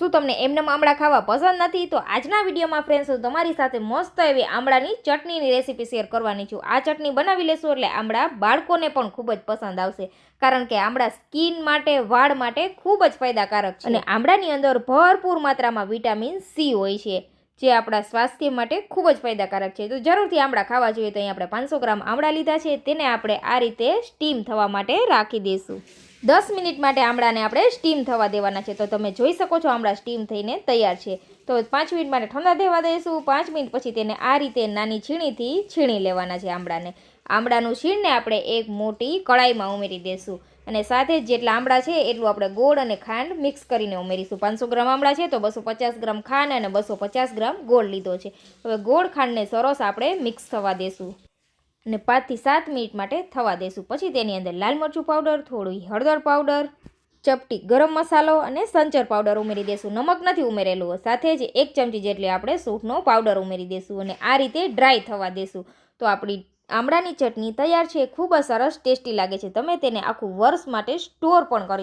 શું તમને એમને આમળા ખાવા પસંદ નથી? તો આજના વિડીયોમાં ફ્રેન્ડ્સ હું તમારી સાથે મસ્ત એવી આમળાની ચટણીની રેસીપી શેર કરવાની છું. આ ચટણી બનાવી લેશું એટલે આમળા બાળકોને પણ ખૂબ જ પસંદ આવશે. કારણ કે આમળા સ્કિન માટે, વાળ માટે ખૂબ જ ફાયદાકારક છે. અને આમળાની અંદર ભરપૂર માત્રામાં વિટામિન સી હોય છે, જે આપણા સ્વાસ્થ્ય માટે ખૂબ જ ફાયદાકારક છે. તો જરૂરથી આમળા ખાવા જોઈએ. તો અહીં આપણે પાંચસો ગ્રામ આમળા લીધા છે. તેને આપણે આ રીતે સ્ટીમ થવા માટે રાખી દઈશું. દસ મિનિટ માટે આમળાને આપણે સ્ટીમ થવા દેવાના છે. તો તમે જોઈ શકો છો આમળા સ્ટીમ થઈને તૈયાર છે. તો પાંચ મિનિટ માટે ઠંડા દેવા દઈશું. પાંચ મિનિટ પછી તેને આ રીતે નાની છીણીથી છીણી લેવાના છે આમળાને. આમળાનું છીણને આપણે એક મોટી કળાઈમાં ઉમેરી દઈશું અને સાથે જેટલા આમળા છે એટલું આપણે ગોળ અને ખાંડ મિક્સ કરીને ઉમેરીશું. પાંચસો ગ્રામ આમળા છે તો બસો પચાસ ગ્રામ ખાંડ અને બસો પચાસ ગ્રામ ગોળ લીધો છે. હવે ગોળ ખાંડને સરસ આપણે મિક્સ થવા દેશું. અને પાંચથી સાત મિનિટ માટે થવા દેશું. પછી તેની અંદર લાલ મરચું પાવડર થોડી હળદર પાવડર, ચપટી ગરમ મસાલો અને સંચર પાવડર ઉમેરી દેશું. નમક નથી ઉમેરેલું. સાથે જ એક ચમચી જેટલી આપણે સૂંઠનો પાવડર ઉમેરી દેશું અને આ રીતે ડ્રાય થવા દેશું. તો આપણી આમળાની ચટણી તૈયાર છે. ખૂબ જ સરસ ટેસ્ટી લાગે છે. તમે તેને આખું વર્ષ માટે સ્ટોર પણ કરી